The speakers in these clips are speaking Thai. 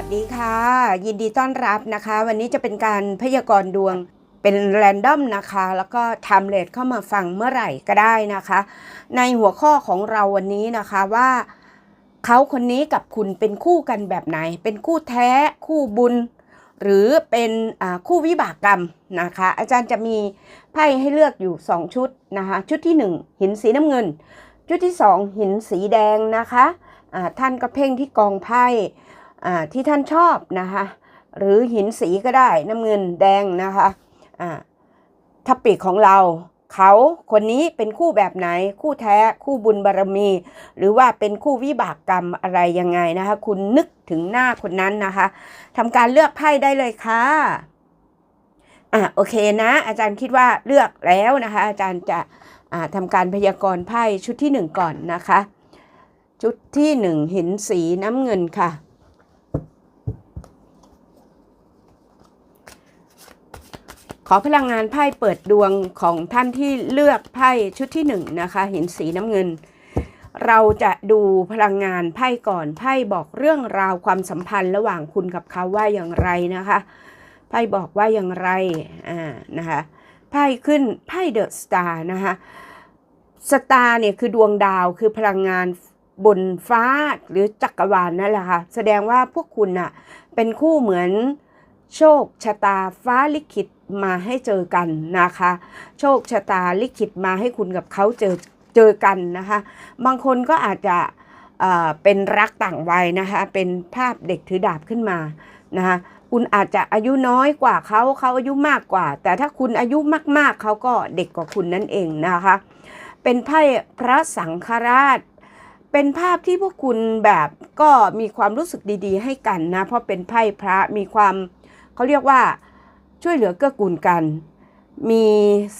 วัสดีค่ะ ยินดีต้อนรับนะคะ วันนี้จะเป็นการพยากรณ์ดวงเป็นแรนดอมนะคะ แล้วก็ไทม์เลทเข้ามาฟังเมื่อไหร่ก็ได้นะคะ ในหัวข้อของเราวันนี้นะคะว่าเขาคนนี้กับคุณเป็นคู่กันแบบไหน เป็นคู่แท้คู่บุญ หรือเป็นคู่วิบากกรรมนะคะ อาจารย์จะมีไพ่ให้เลือกอยู่ 2 ชุดนะคะ ชุดที่ 1 หินสีน้ำเงิน ชุดที่ 2 หินสีแดงนะคะท่านก็เพ่งที่กองไพ่ ที่ท่านชอบนะคะหรือหินสีก็ได้น้ำเงินแดงนะคะอ่าทัพปีกของเราเขาคนนี้เป็นคู่แบบไหน คู่แท้คู่บุญบารมี หรือว่าเป็นคู่วิบากกรรมอะไรยังไงนะคะ คุณนึกถึงหน้าคนนั้นนะคะทำการเลือกไพ่ได้เลยค่ะอะโอเคนะ อาจารย์คิดว่าเลือกแล้วนะคะ อาจารย์จะอ่าทำการพยากรณ์ไพ่ชุดที่หนึ่งก่อนนะคะ ชุดที่หนึ่งหินสีน้ำเงินค่ะ ขอพลังงานไพ่เปิดดวงของท่านที่เลือกไพ่ชุดที่หนึ่งนะคะเหินสีน้ำเงิน เราจะดูพลังงานไพ่ก่อนไพ่บอกเรื่องราวความสัมพันธ์ระหว่างคุณกับเขาว่าอย่างไรนะคะไพ่บอกว่าอย่างไรอ่านะคะไพ่ขึ้นไพ่เดอะสตาร์นะคะสตาร์เนี่ยคือดวงดาวคือพลังงานบนฟ้าหรือจักรวาลนั่นแหละค่ะแสดงว่าพวกคุณน่ะเป็นคู่เหมือนโชคชะตาฟ้าลิขิต มาให้เจอกันนะคะ โชคชะตาลิขิตมาให้คุณกับเขาเจอเจอกันนะคะ บางคนก็อาจจะเเป็นรักต่างวัยนะคะ เป็นภาพเด็กถือดาบขึ้นมานะคะคุณอาจจะอายุน้อยกว่าเขาเขาอายุมากกว่า แต่ถ้าคุณอายุมากๆเขาก็เด็กกว่าคุณนั่นเองนะคะ เป็นไพ่พระสังฆราช เป็นภาพที่พวกคุณแบบก็มีความรู้สึกดีๆ ให้กันนะ เพราะเป็นไพ่พระมีความเขาเรียกว่า ช่วยเหลือเกื้อกูลกัน มี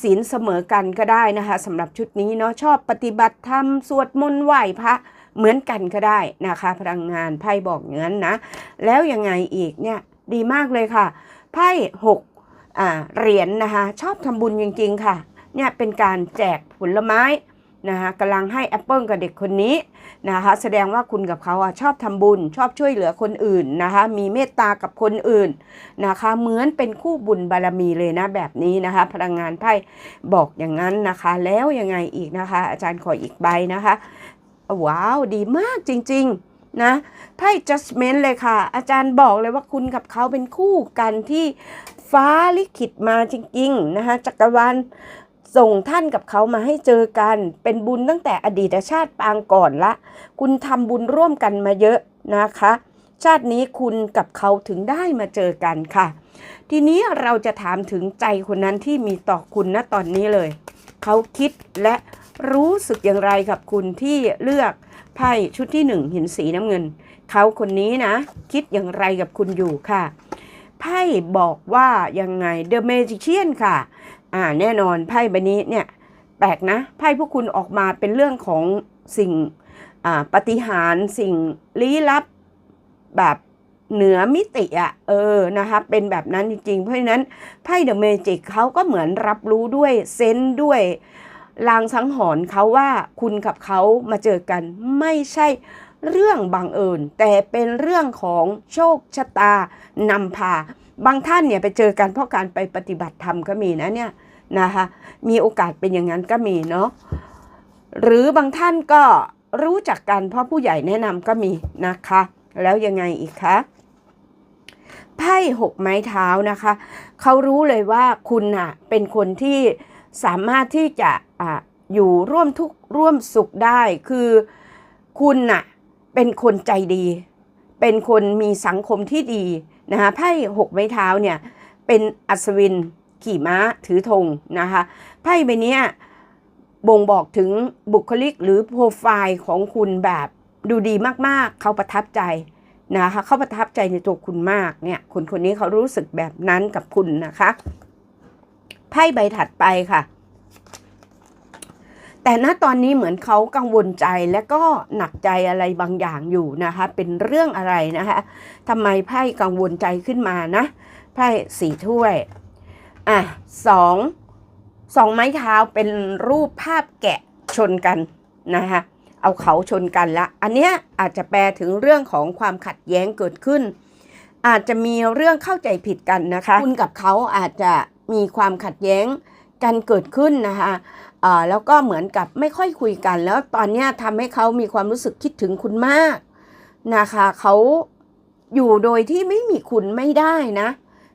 ศีลเสมอกันก็ได้นะคะสำหรับชุดนี้เนาะชอบปฏิบัติธรรมสวดมนต์ไหว้พระเหมือนกันก็ได้นะคะ พลังงานไพ่บอกอย่างนั้นนะ แล้วยังไงอีกเนี่ยดีมากเลยค่ะไพ่หกเหรียญนนะคะ ชอบทำบุญจริงๆค่ะ เนี่ยเป็นการแจกผลไม้ นะคะกำลังให้แอปเปิลกับเด็กคนนี้นะคะแสดงว่าคุณกับเขาอะชอบทำบุญ ชอบช่วยเหลือคนอื่นนะคะมีเมตตากับคนอื่นนะคะเหมือนเป็นคู่บุญบารมีเลยนะแบบนี้นะคะ พลังงานไพ่บอกอย่างนั้นนะคะ แล้วยังไงอีกนะคะ อาจารย์ขออีกใบนะคะว้าวดีมากจริง ๆนะไพ่ judgment เลยค่ะ อาจารย์บอกเลยว่าคุณกับเขาเป็นคู่กันที่ฟ้าลิขิตมาจริงๆนะคะจักรวาล ส่งท่านกับเขามาให้เจอกัน เป็นบุญตั้งแต่อดีตชาติปางก่อนละ คุณทำบุญร่วมกันมาเยอะนะคะ ชาตินี้คุณกับเขาถึงได้มาเจอกันค่ะ ทีนี้เราจะถามถึงใจคนนั้นที่มีต่อคุณณตอนนี้เลย เขาคิดและรู้สึกอย่างไรกับคุณที่เลือกไพ่ชุดที่หนึ่งหินสีน้ำเงิน เขาคนนี้นะ คิดอย่างไรกับคุณอยู่ค่ะไพ่บอกว่ายังไง The Magician ค่ะ อ่าแน่นอนไพ่ใบนี้เนี่ยแปลกนะไพ่พวกคุณออกมาเป็นเรื่องของสิ่งปฏิหารสิ่งลี้ลับแบบเหนือมิติอะเออนะคะเป็นแบบนั้นจริงๆ เพราะฉะนั้นไพ่เดอะเมจิกเขาก็เหมือนรับรู้ด้วยเซนด้วยลางสังหรณ์เขาว่าคุณกับเขามาเจอกันไม่ใช่เรื่องบังเอิญแต่เป็นเรื่องของโชคชะตานำพา บางท่านเนี่ยไปเจอกันเพราะการไปปฏิบัติธรรมก็มีนะเนี่ย นะคะมีโอกาสเป็นอย่างนั้นก็มีเนาะหรือบางท่านก็รู้จักกันเพราะผู้ใหญ่แนะนำก็มีนะคะ แล้วยังไงอีกคะไพ่หกไม้เท้านะคะเขารู้เลยว่าคุณน่ะเป็นคนที่สามารถที่จะอะอยู่ร่วมทุกข์ร่วมสุขได้คือคุณน่ะเป็นคนใจดี เป็นคนมีสังคมที่ดีนะคะไพ่หกไม้เท้าเนี่ยเป็นอัศวิน ขี่ม้าถือธงนะคะไพ่ใบนี้บ่งบอกถึงบุคลิกหรือโปรไฟล์ของคุณแบบดูดีมากๆ เขาประทับใจนะคะเขาประทับใจในตัวคุณมากเนี่ยคนคนนี้เขารู้สึกแบบนั้นกับคุณนะคะไพ่ใบถัดไปค่ะ แต่ณตอนนี้เหมือนเขากังวลใจและก็หนักใจอะไรบางอย่างอยู่นะคะ เป็นเรื่องอะไรนะคะทำไมไพ่กังวลใจขึ้นมานะไพ่สี่ถ้วย อะสองสองไม้เท้าเป็นรูปภาพแกะชนกันนะคะเอาเขาชนกันละ อันเนี้ยอาจจะแปลถึงเรื่องของความขัดแย้งเกิดขึ้น อาจจะมีเรื่องเข้าใจผิดกันนะคะ คุณกับเขาอาจจะมีความขัดแย้งกันเกิดขึ้นนะคะแล้วก็เหมือนกับไม่ค่อยคุยกัน แล้วตอนเนี้ยทำให้เขามีความรู้สึกคิดถึงคุณมากนะคะเขาอยู่โดยที่ไม่มีคุณไม่ได้นะ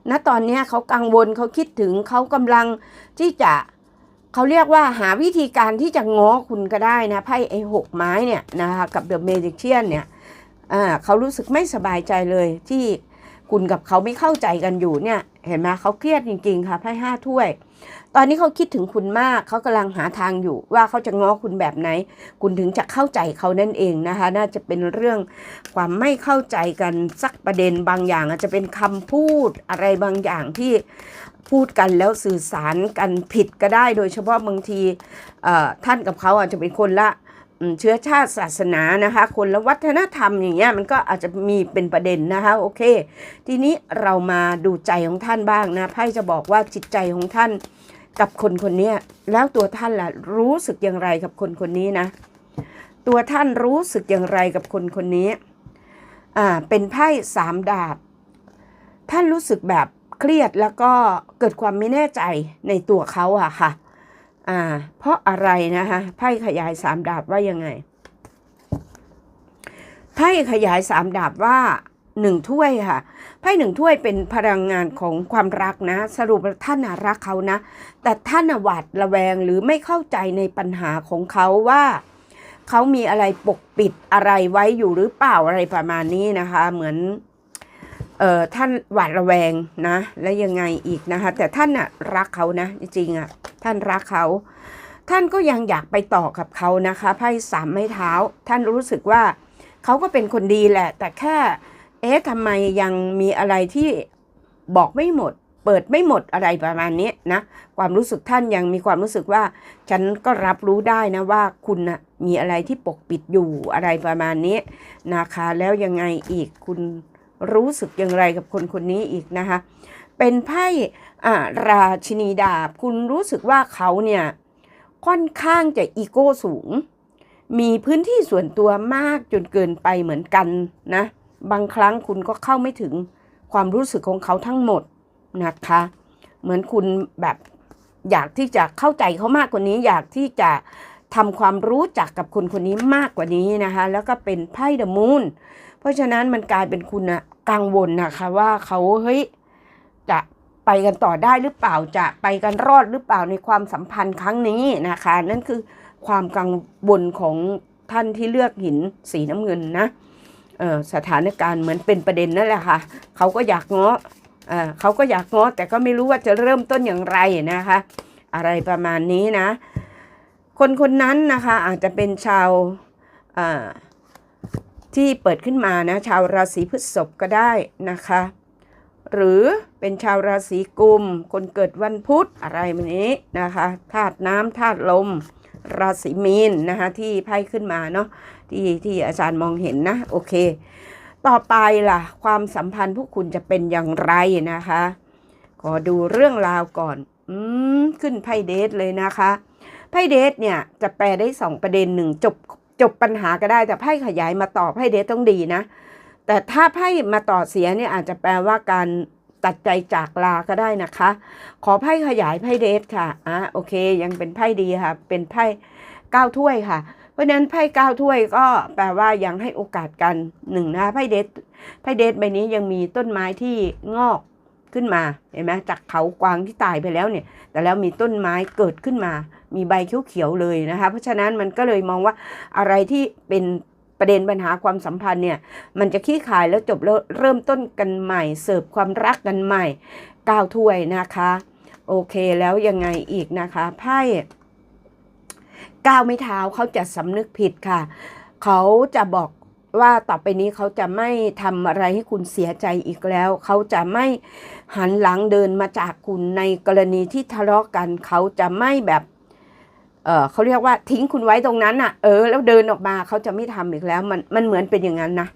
ณตอนนี้เขากังวลเขาคิดถึงเขากำลังที่จะเขาเรียกว่าหาวิธีการที่จะง้อคุณก็ได้นะไพ่ไอ้หกไม้เนี่ยนะคะกับเดอะเมจิเชียนเนี่ยเขารู้สึกไม่สบายใจเลยที่ คุณกับเขาไม่เข้าใจกันอยู่เนี่ย เห็นไหมเขาเครียดจริงๆค่ะไพ่ห้าถ้วย ตอนนี้เขาคิดถึงคุณมากเขากำลังหาทางอยู่ ว่าเขาจะง้อคุณแบบไหน คุณถึงจะเข้าใจเขานั่นเองนะคะ น่าจะเป็นเรื่องความไม่เข้าใจกันสักประเด็นบางอย่าง อาจจะเป็นคำพูดอะไรบางอย่างที่พูดกันแล้วสื่อสารกันผิดก็ได้ โดยเฉพาะบางทีท่านกับเขาอาจจะเป็นคนละ เชื้อชาติศาสนานะคะ คนละวัฒนธรรมอย่างเงี้ยมันก็อาจจะมีเป็นประเด็นนะคะโอเค ทีนี้เรามาดูใจของท่านบ้างนะไพ่จะบอกว่าจิตใจของท่านกับคนคนนี้แล้วตัวท่านล่ะรู้สึกอย่างไรกับคนคนนี้นะ ตัวท่านรู้สึกอย่างไรกับคนคนนี้อ่าเป็นไพ่สามดาบ ท่านรู้สึกแบบเครียดแล้วก็เกิดความไม่แน่ใจในตัวเขาอะค่ะ อ่า เพราะอะไรนะคะไพ่ขยายสามดาบว่ายังไงไพ่ขยายสามดาบว่าหนึ่งถ้วยค่ะไพ่หนึ่งถ้วยเป็นพลังงานของความรักนะ สรุปท่านรักเขานะ แต่ท่านหวาดระแวงหรือไม่เข้าใจในปัญหาของเขาว่าเขามีอะไรปกปิดอะไรไว้อยู่หรือเปล่าอะไรประมาณนี้นะคะ เหมือน เอ่อท่านหวาดระแวงนะและยังไงอีกนะคะ แต่ท่านน่ะรักเขานะจริงๆอะท่านรักเขา ท่านก็ยังอยากไปต่อกับเขานะคะไพ่สามไม้เท้า ท่านรู้สึกว่าเขาก็เป็นคนดีแหละ แต่แค่ เอ๊ะทำไมยังมีอะไรที่บอกไม่หมด เปิดไม่หมดอะไรประมาณนี้นะ ความรู้สึกท่านยังมีความรู้สึกว่า ฉันก็รับรู้ได้นะว่าคุณนะมีอะไรที่ปกปิดอยู่อะไรประมาณนี้นะคะ แล้วยังไงอีกคุณ รู้สึกอย่างไรกับคนคนนี้อีกนะคะ เป็นไพ่ราชินีดาบ คุณรู้สึกว่าเขาเนี่ยค่อนข้างจะอีโก้สูง มีพื้นที่ส่วนตัวมากจนเกินไปเหมือนกันนะ บางครั้งคุณก็เข้าไม่ถึงความรู้สึกของเขาทั้งหมดนะคะ เหมือนคุณแบบอยากที่จะเข้าใจเขามากกว่านี้ อยากที่จะทำความรู้จักกับคนคนนี้มากกว่านี้นะคะ แล้วก็เป็นไพ่เดอะมูนเพราะฉะนั้นมันกลายเป็นคุณนะ กังวลนะคะว่าเขาเฮ้ยจะไปกันต่อได้หรือเปล่าจะไปกันรอดหรือเปล่าในความสัมพันธ์ครั้งนี้นะคะ นั่นคือความกังวลของท่านที่เลือกหินสีน้ำเงินนะสถานการณ์เหมือนเป็นประเด็นนั่นแหละค่ะเขาก็อยากง้อเอ่อเขาก็อยากง้อแต่ก็ไม่รู้ว่าจะเริ่มต้นอย่างไรนะคะ อะไรประมาณนี้นะ คนคนนั้นนะคะอาจจะเป็นชาวอ่า ที่เปิดขึ้นมานะชาวราศีพฤษภก็ได้นะคะ หรือเป็นชาวราศีกุม คนเกิดวันพุธอะไรแบบนี้นะคะธาตุน้ำธาตุลม ราศีมีนนะคะที่ไพ่ขึ้นมาเนาะที่ที่อาจารย์มองเห็นนะโอเค ต่อไปล่ะ ความสัมพันธ์พวกคุณจะเป็นอย่างไรนะคะขอดูเรื่องราวก่อน อืม ขึ้นไพ่เดทเลยนะคะ ไพ่เดทเนี่ยจะแปลได้สองประเด็นหนึ่งจบ จบปัญหาก็ได้แต่ไพ่ขยายมาต่อไพ่เดทต้องดีนะ แต่ถ้าไพ่มาต่อเสียเนี่ยอาจจะแปลว่าการตัดใจจากลาก็ได้นะคะ ขอไพ่ขยายไพ่เดทค่ะอะโอเค ยังเป็นไพ่ดีค่ะ เป็นไพ่เก้าถ้วยค่ะ เพราะฉะนั้นไพ่เก้าถ้วยก็แปลว่ายังให้โอกาสกันหนึ่งนะไพ่เดทไพ่เดทใบนี้ยังมีต้นไม้ที่งอกขึ้นมาเห็นไหมจากเขากวางที่ตายไปแล้วเนี่ย แต่แล้วมีต้นไม้เกิดขึ้นมา มีใบเขียวๆเลยนะคะ เพราะฉะนั้นมันก็เลยมองว่าอะไรที่เป็นประเด็นปัญหาความสัมพันธ์เนี่ย มันจะขี้ขายแล้วจบแล้วเริ่มต้นกันใหม่ เสิร์ฟความรักกันใหม่ก้าวถ้วยนะคะ โอเคแล้วยังไงอีกนะคะไพ่ก้าวไม่เท้าเขาจะสำนึกผิดค่ะ เขาจะบอกว่าต่อไปนี้เขาจะไม่ทำอะไรให้คุณเสียใจอีกแล้ว เขาจะไม่หันหลังเดินมาจากคุณในกรณีที่ทะเลาะกัน เขาจะไม่แบบ เออเขาเรียกว่าทิ้งคุณไว้ตรงนั้นอะ เออ แล้วเดินออกมาเขาจะไม่ทำอีกแล้ว มันมันเหมือนเป็นอย่างนั้นนะ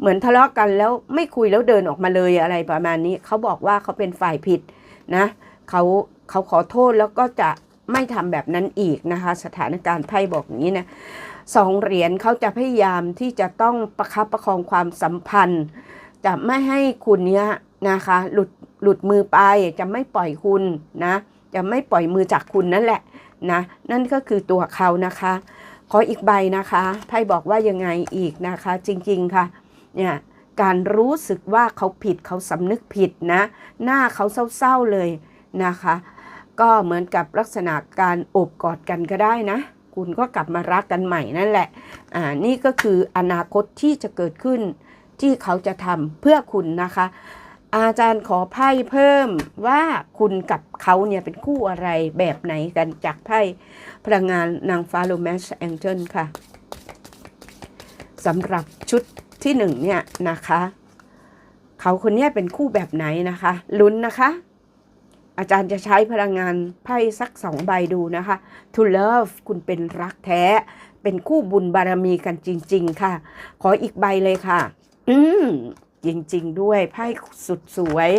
เหมือนทะเลาะกันแล้วไม่คุยแล้วเดินออกมาเลยอะไรประมาณนี้เขาบอกว่าเขาเป็นฝ่ายผิดนะเขาเขาขอโทษแล้วก็จะไม่ทำแบบนั้นอีกนะคะ สถานการณ์ไพ่บอกอย่างนี้นะสองเหรียญเขาจะพยายามที่จะต้องประคับประคองความสัมพันธ์ จะไม่ให้คุณเนี้ยนะคะ หลุดหลุดมือไปจะไม่ปล่อยคุณนะ จะไม่ปล่อยมือจากคุณนั่นแหละ นะนั่นก็คือตัวเขานะคะ ขออีกใบนะคะไพ่บอกว่ายังไงอีกนะคะ จริงๆค่ะเนี่ยการรู้สึกว่าเขาผิดเขาสำนึกผิดนะ หน้าเขาเศร้าๆเลยนะคะ ก็เหมือนกับลักษณะการโอบกอดกันก็ได้นะ คุณก็กลับมารักกันใหม่นั่นแหละอ่านี่ก็คืออนาคตที่จะเกิดขึ้นที่เขาจะทำเพื่อคุณนะคะ อาจารย์ขอไพ่เพิ่มว่าคุณกับเขาเนี่ยเป็นคู่อะไรแบบไหนกันจากไพ่พลังงานนางฟ้าโรแมนต์แองเจิลค่ะสำหรับชุดที่หนึ่งเนี่ยนะคะ เขาคนนี้เป็นคู่แบบไหนนะคะลุ้นนะคะ อาจารย์จะใช้พลังงานไพ่สักสองใบดูนะคะ To love คุณเป็นรักแท้ เป็นคู่บุญบารมีกันจริง ๆ ค่ะ ขออีกใบเลยค่ะ อืม จริง ๆ ด้วยไพ่สุดสวย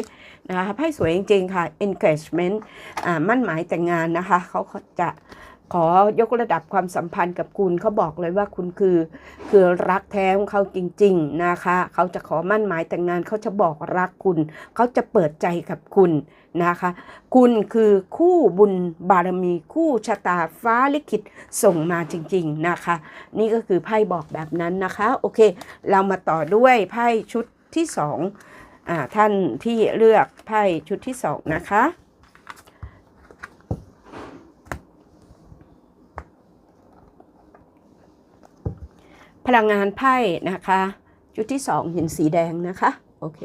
นะคะไพ่สวยจริง ๆ ค่ะ engagement อ่ามั่นหมายแต่งงานนะคะเขาจะขอยกระดับความสัมพันธ์กับคุณเขาบอกเลยว่าคุณคือ คือรักแท้ของเขาจริง ๆนะคะ เขาจะขอมั่นหมายแต่งงานเขาจะบอกรักคุณ เขาจะเปิดใจกับคุณนะคะ คุณคือคู่บุญบารมีคู่ชะตาฟ้าลิขิตส่งมาจริง ๆนะคะ นี่ก็คือไพ่บอกแบบนั้นนะคะ โอเค เรามาต่อด้วยไพ่ชุด ที่สองอท่านที่เลือกไพ่ชุดที่สองนะคะ พลังงานไพ่นะคะ ชุดที่สองเห็นสีแดงนะคะ โอเค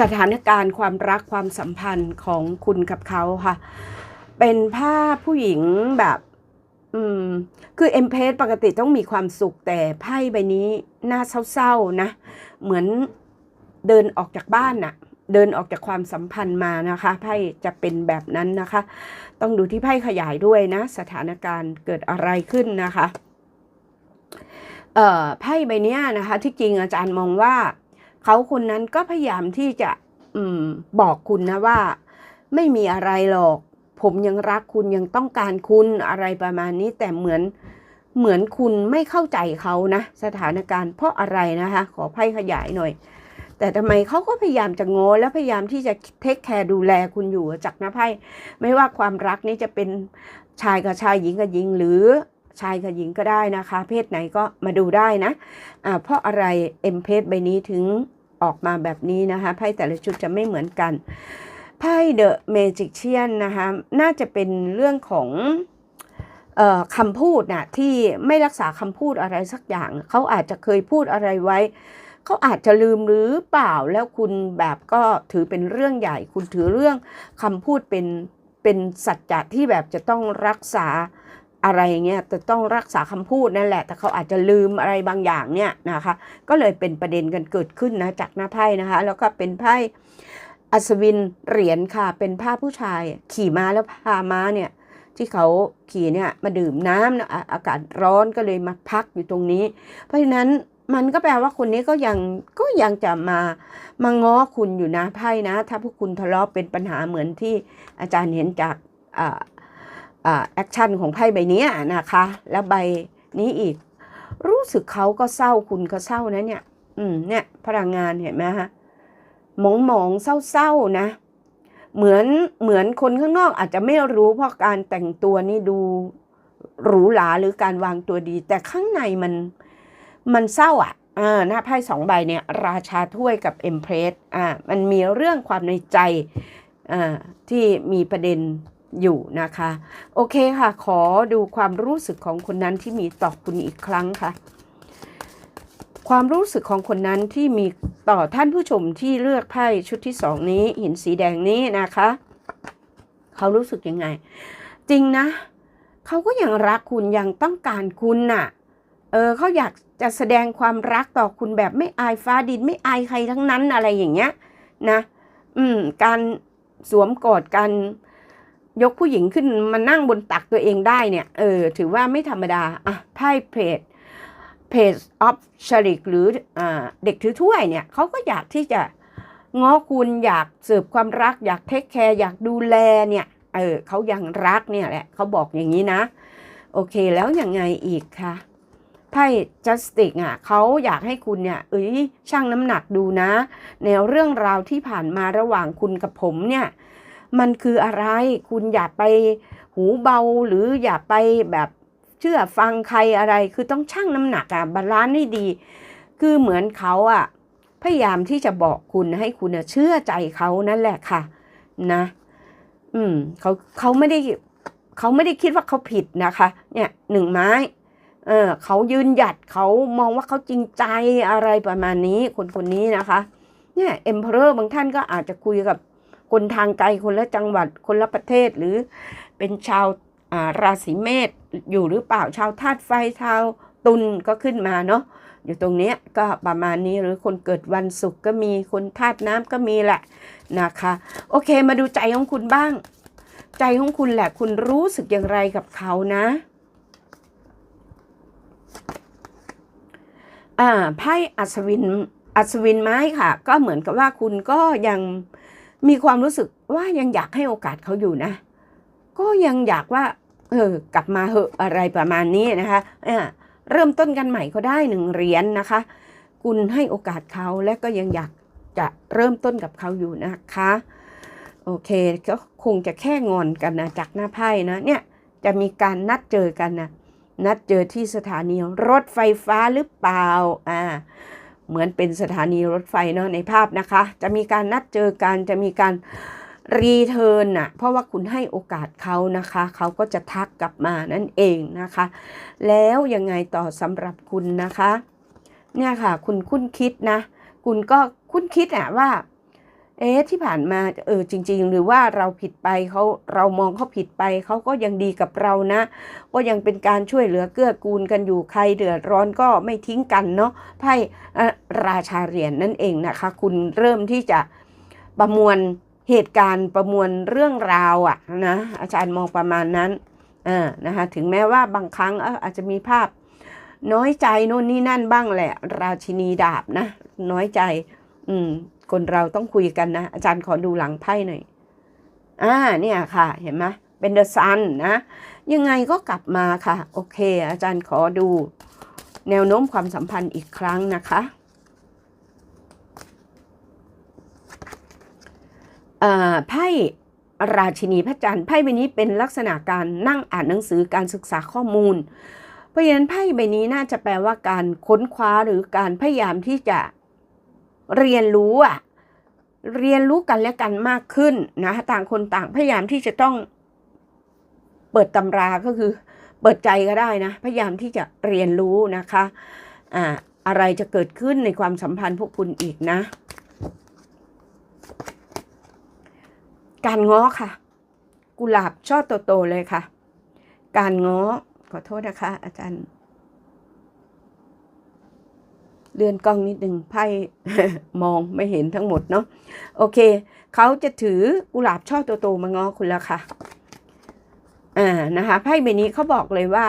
สถานการณ์ความรักความสัมพันธ์ของคุณกับเขาค่ะ เป็นภาพผู้หญิงแบบ อืม คือเอ็มเพสปกติต้องมีความสุขแต่ไพ่ใบนี้น่าเศร้าๆนะ เหมือนเดินออกจากบ้านน่ะ เดินออกจากความสัมพันธ์มานะคะ ไพ่จะเป็นแบบนั้นนะคะ ต้องดูที่ไพ่ขยายด้วยนะ สถานการณ์เกิดอะไรขึ้นนะคะ เอ่อไพ่ใบนี้นะคะ ที่จริงอาจารย์มองว่า เขาคนนั้นก็พยายามที่จะอมบอกคุณนะว่า ไม่มีอะไรหรอก ผมยังรักคุณยังต้องการคุณอะไรประมาณนี้ แต่เหมือนเหมือนคุณไม่เข้าใจเขานะ สถานการณ์เพราะอะไรนะคะ ขอไพ่ขยายหน่อย แต่ทำไมเขาก็พยายามจะโง้และพยายามที่จะเทคแคร์ดูแลคุณอยู่จากนะไพ่ไม่ว่าความรักนี้จะเป็นชายกับชายหญิงกับหญิงหรือชายกับหญิงก็ได้นะคะ เพศไหนก็มาดูได้นะอ่าเพราะอะไรเอ็มเพศใบนี้ถึง ออกมาแบบนี้นะคะไพ่แต่ละชุดจะไม่เหมือนกันไพ่เดอะเมจิกเชียนนะคะน่าจะเป็นเรื่องของออคำพูดนะที่ไม่รักษาคำพูดอะไรสักอย่าง เขาอาจจะเคยพูดอะไรไว้ เขาอาจจะลืมหรือเปล่าแล้วคุณแบบก็ถือเป็นเรื่องใหญ่ คุณถือเรื่องคำพูดเป็นเป็นสัจจะที่แบบจะต้องรักษา อะไรเงี้ยจะต้องรักษาคำพูดนั่นแหละ แต่เขาอาจจะลืมอะไรบางอย่างเนี่ยนะคะ ก็เลยเป็นประเด็นกันเกิดขึ้นนะจากหน้าไพ่นะคะ แล้วก็เป็นไพ่อัศวินเหรียญค่ะ เป็นภาพผู้ชาย ขี่ม้าแล้วพาม้าเนี่ยที่เขาขี่เนี่ยมาดื่มน้ำนะอะอากาศร้อนก็เลยมาพักอยู่ตรงนี้ เพราะฉะนั้นมันก็แปลว่าคนนี้ก็ยังก็ยังจะมามาง้อคุณอยู่นะไพ่นะ ถ้าพวกคุณทะเลาะเป็นปัญหาเหมือนที่อาจารย์เห็นจากอ่า แอคชั่นของไพ่ใบนี้นะคะ แล้วใบนี้อีก รู้สึกเขาก็เศร้าคุณก็เศร้านะเนี่ย อืมเนี่ยพลังงานเห็นไหมฮะหมองหมองๆเศร้าๆนะ เหมือนเหมือนคนข้างนอกอาจจะไม่รู้เพราะการแต่งตัวนี่ดูหรูหราหรือการวางตัวดี แต่ข้างในมันมันเศร้าอะอ่าหน้าไพ่สองใบเนี่ย ราชาถ้วยกับเอ็มเพรสอ่ามันมีเรื่องความในใจอ่าที่มีประเด็น อยู่นะคะ โอเคค่ะ ขอดูความรู้สึกของคนนั้นที่มีต่อคุณอีกครั้งค่ะ ความรู้สึกของคนนั้นที่มีต่อท่านผู้ชมที่เลือกไพ่ชุดที่สองนี้หินสีแดงนี้นะคะ เขารู้สึกยังไง จริงนะ เขาก็ยังรักคุณยังต้องการคุณน่ะ เออเขาอยากจะแสดงความรักต่อคุณแบบไม่อายฟ้าดินไม่อายใครทั้งนั้นอะไรอย่างเงี้ยนะ อืม การสวมกอดกัน ยกผู้หญิงขึ้นมานั่งบนตักตัวเองได้เนี่ย เออ ถือว่าไม่ธรรมดา อะไพ่เพจเพจออฟชาริกหรืออเด็กถือถ้วยเนี่ยเขาก็อยากที่จะง้อคุณอยากสืบความรัก อยากเทคแคร์อยากดูแลเนี่ย เออเขายังรักเนี่ยแหละเขาบอกอย่างนี้นะ โอเคแล้วยังไงอีกคะไพ่จัสติกอะเขาอยากให้คุณเนี่ย เอ้ยช่างน้ำหนักดูนะแนเรื่องราวที่ผ่านมาระหว่างคุณกับผมเนี่ย มันคืออะไร คุณอย่าไปหูเบาหรืออย่าไปแบบเชื่อฟังใครอะไร คือต้องชั่งน้ำหนักอะบาลานซ์ให้ดี คือเหมือนเขาอะพยายามที่จะบอกคุณให้คุณเชื่อใจเขานั่นแหละค่ะ นะ อืมเขาเขาไม่ได้เขาไม่ได้คิดว่าเขาผิดนะคะ เนี่ยหนึ่งไม้เออเขายืนหยัดเขามองว่าเขาจริงใจอะไรประมาณนี้คนคนนี้นะคะ เนี่ยเอ็มเพอร์บางท่านก็อาจจะคุยกับ คนทางไกลคนละจังหวัดคนละประเทศหรือเป็นชาวาราศีเมษอยู่หรือเปล่าชาวธาตุไฟชาวตุลก็ขึ้นมาเนาะอยู่ตรงนี้ก็ประมาณนี้หรือคนเกิดวันศุกร์ก็มีคนธาตุน้ำก็มีแหละนะคะ โอเคมาดูใจของคุณบ้าง ใจของคุณแหละ คุณรู้สึกอย่างไรกับเขานะอ่าไพ่อัศวินอัศวินไม้ค่ะ ก็เหมือนกับว่าคุณก็ยัง มีความรู้สึกว่ายังอยากให้โอกาสเขาอยู่นะ ก็ยังอยากว่า เออกลับมาเหอะอะไรประมาณนี้นะคะอ่าเริ่มต้นกันใหม่ก็ได้หนึ่งเหรียญนนะคะ คุณให้โอกาสเขาและก็ยังอยากจะเริ่มต้นกับเขาอยู่นะคะ โอเคก็คงจะแค่งอนกันนะจากหน้าไพ่นะเนี่ยจะมีการนัดเจอกันนะนัดเจอที่สถานีรถไฟฟ้าหรือเปล่าอ่า เหมือนเป็นสถานีรถไฟเนาะในภาพนะคะ จะมีการนัดเจอกันจะมีการรีเทิร์นน่ะเพราะว่าคุณให้โอกาสเขานะคะ เขาก็จะทักกลับมานั่นเองนะคะ แล้วยังไงต่อสำหรับคุณนะคะ เนี่ยค่ะ คุณคุ้นคิดนะ คุณก็คุ้นคิดอะว่า เอ๊ะที่ผ่านมาเออจริง ๆ หรือว่าเราผิดไปเขาเรามองเขาผิดไปเขาก็ยังดีกับเรานะ ก็ยังเป็นการช่วยเหลือเกื้อกูลกันอยู่ใครเดือดร้อนก็ไม่ทิ้งกันเนาะไพ่ราชาเหรียญนนั่นเองนะคะ คุณเริ่มที่จะประมวลเหตุการณ์ประมวลเรื่องราวอะนะอาจารย์มองประมาณนั้นอ่านะคะถึงแม้ว่าบางครั้งเอออาจจะมีภาพ น้อยใจโน่นนี่นั่นบ้างแหละ ราชินีดาบนะ น้อยใจ อืม คนเราต้องคุยกันนะ อาจารย์ขอดูหลังไพ่หน่อย อ่าเนี่ยค่ะ เห็นไหมเป็นเดอะซันนะ ยังไงก็กลับมาค่ะ โอเค อาจารย์ขอดู แนวโน้มความสัมพันธ์อีกครั้งนะคะอ่าไพ่ราชินีพระจันทร์ไพ่ใบนี้เป็นลักษณะการนั่งอ่านหนังสือการศึกษาข้อมูล เพราะฉะนั้นไพ่ใบนี้น่าจะแปลว่าการค้นคว้าหรือการพยายามที่จะเรียนรู้อะ เรียนรู้กันและกันมากขึ้นนะต่างคนต่างพยายามที่จะต้องเปิดตำราก็คือ เปิดใจก็ได้นะ พยายามที่จะเรียนรู้นะคะอ่าอะไรจะเกิดขึ้นในความสัมพันธ์พวกคุณอีกนะ การง้อค่ะ กุหลาบช่อโตๆเลยค่ะ การง้อขอโทษนะคะ อาจารย์ เลื่อนกล้องนิดหนึ่งไพ่มองไม่เห็นทั้งหมดเนาะโอเค เขาจะถือกุหลาบช่อโตๆมาง้อคุณแล้วค่ะอ่านะคะไพ่ใบนี้เขาบอกเลยว่า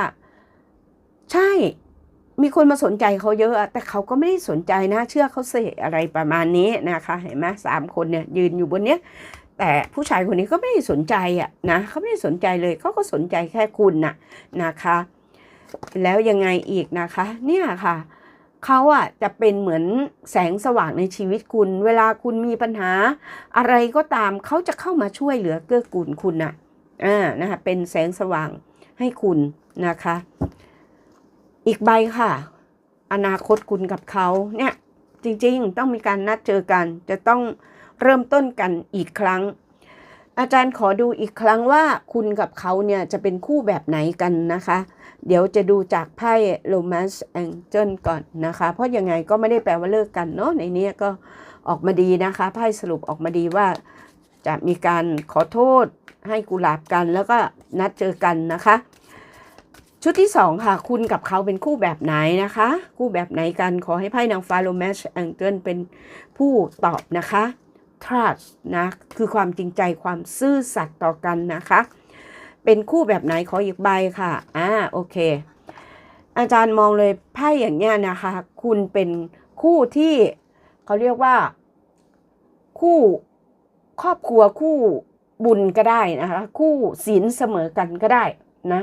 ใช่มีคนมาสนใจเขาเยอะอะ แต่เขาก็ไม่ได้สนใจนะ เชื่อเขาเสอะไรประมาณนี้นะคะ เห็นไหมสามคนเนี่ยยืนอยู่บนเนี้ย แต่ผู้ชายคนนี้ก็ไม่ได้สนใจอะนะเขาไม่ได้สนใจเลยเขาก็สนใจแค่คุณน่ะนะคะ แล้วยังไงอีกนะคะ เนี่ยค่ะ เขาอะจะเป็นเหมือนแสงสว่างในชีวิตคุณ เวลาคุณมีปัญหา อะไรก็ตามเขาจะเข้ามาช่วยเหลือเกื้อกูลคุณน่ะอ่านะคะเป็นแสงสว่างให้คุณนะคะ อีกใบค่ะ อนาคตคุณกับเขาเนี่ยจริงๆ ต้องมีการนัดเจอกัน จะต้องเริ่มต้นกันอีกครั้ง อาจารย์ขอดูอีกครั้งว่าคุณกับเขาเนี่ยจะเป็นคู่แบบไหนกันนะคะ เดี๋ยวจะดูจากไพ่ Romance Angel ก่อนนะคะ เพราะยังไงก็ไม่ได้แปลว่าเลิกกันเนาะในนี้ก็ออกมาดีนะคะไพ่สรุปออกมาดีว่า จะมีการขอโทษให้กุหลาบกันแล้วก็นัดเจอกันนะคะ ชุดที่สองค่ะ คุณกับเขาเป็นคู่แบบไหนนะคะ คู่แบบไหนกันขอให้ไพ่นางฟ้า Romance Angel เป็นผู้ตอบนะคะ trust นะคือความจริงใจความซื่อสัตย์ต่อกันนะคะ เป็นคู่แบบไหนขออีกใบค่ะอ่าโอเค อาจารย์มองเลยไพ่อย่างเงี้ยนะคะ คุณเป็นคู่ที่เขาเรียกว่า คู่ครอบครัวคู่บุญก็ได้นะคะคู่ศีลเสมอกันก็ได้นะ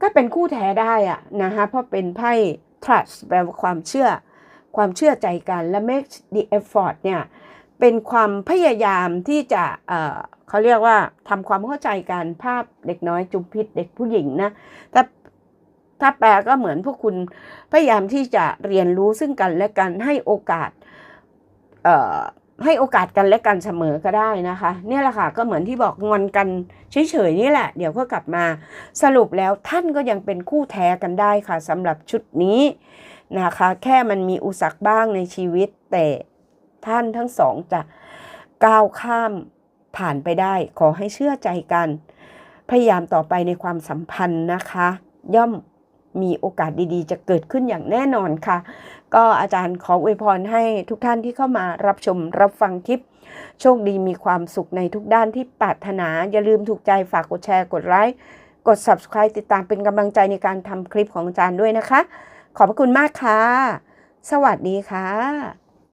ก็เป็นคู่แท้ได้อะนะคะเพราะเป็นไพ่ trust แปลว่าความเชื่อ ความเชื่อใจกันและ make the effort เนี่ย เป็นความพยายามที่จะเอ่อเขาเรียกว่าทำความเข้าใจกันภาพเด็กน้อยจุมพิษเด็กผู้หญิงนะถ้าถ้าแปลก็เหมือนพวกคุณพยายามที่จะเรียนรู้ซึ่งกันและกันให้โอกาสเอ่อให้โอกาสกันและกันเสมอก็ได้นะคะ เนี่ยแหละค่ะก็เหมือนที่บอกงอนกันเฉยๆนี่แหละ เดี๋ยวก็กลับมาสรุปแล้วท่านก็ยังเป็นคู่แท้กันได้ค่ะสำหรับชุดนี้นะคะ แค่มันมีอุสรรคบ้างในชีวิตแต่ ท่านทั้งสองจะก้าวข้ามผ่านไปได้ ขอให้เชื่อใจกัน พยายามต่อไปในความสัมพันธ์นะคะ ย่อมมีโอกาสดีๆ จะเกิดขึ้นอย่างแน่นอนค่ะ ก็อาจารย์ขออวยพรให้ทุกท่านที่เข้ามารับชมรับฟังคลิป โชคดีมีความสุขในทุกด้านที่ปรารถนา อย่าลืมถูกใจฝากกดแชร์กดไลค์กด subscribe ติดตามเป็นกำลังใจในการทำคลิปของอาจารย์ด้วยนะคะ ขอบพระคุณมากค่ะ สวัสดีค่ะ